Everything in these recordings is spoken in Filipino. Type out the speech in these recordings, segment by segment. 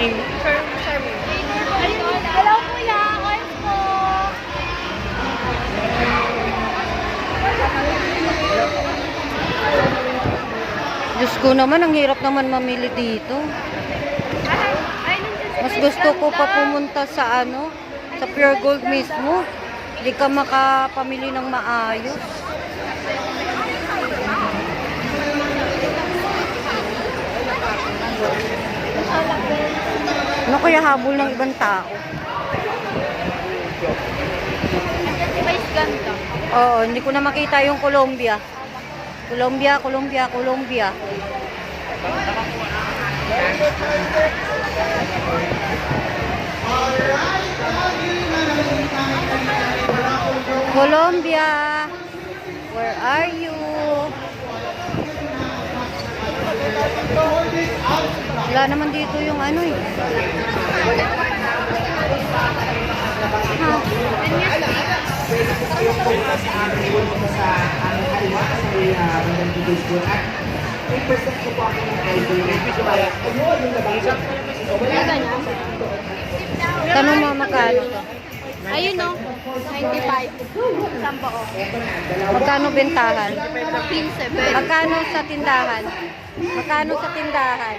name? Hello kuya, oil po. Diyos ko naman, ang hirap naman mamili dito. Mas gusto ko pa pumunta sa ano, sa Pure Gold mismo. Hindi ka makapamili ng maayos. Ano kaya habol ng ibang tao? Oo, hindi ko na makita yung Colombia. Colombia, Colombia, Colombia. Colombia, where are you? Wala naman dito yung ano eh. Ha? Tanong mo magkano to? Ayun no, 95. Sampo o. Magkano bentahan? 15. Magkano sa tindahan? Magkano sa tindahan?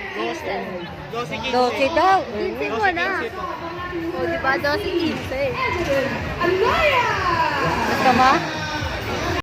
12 daw. 15 mo na. O, di ba? 12, 15. Basta ma?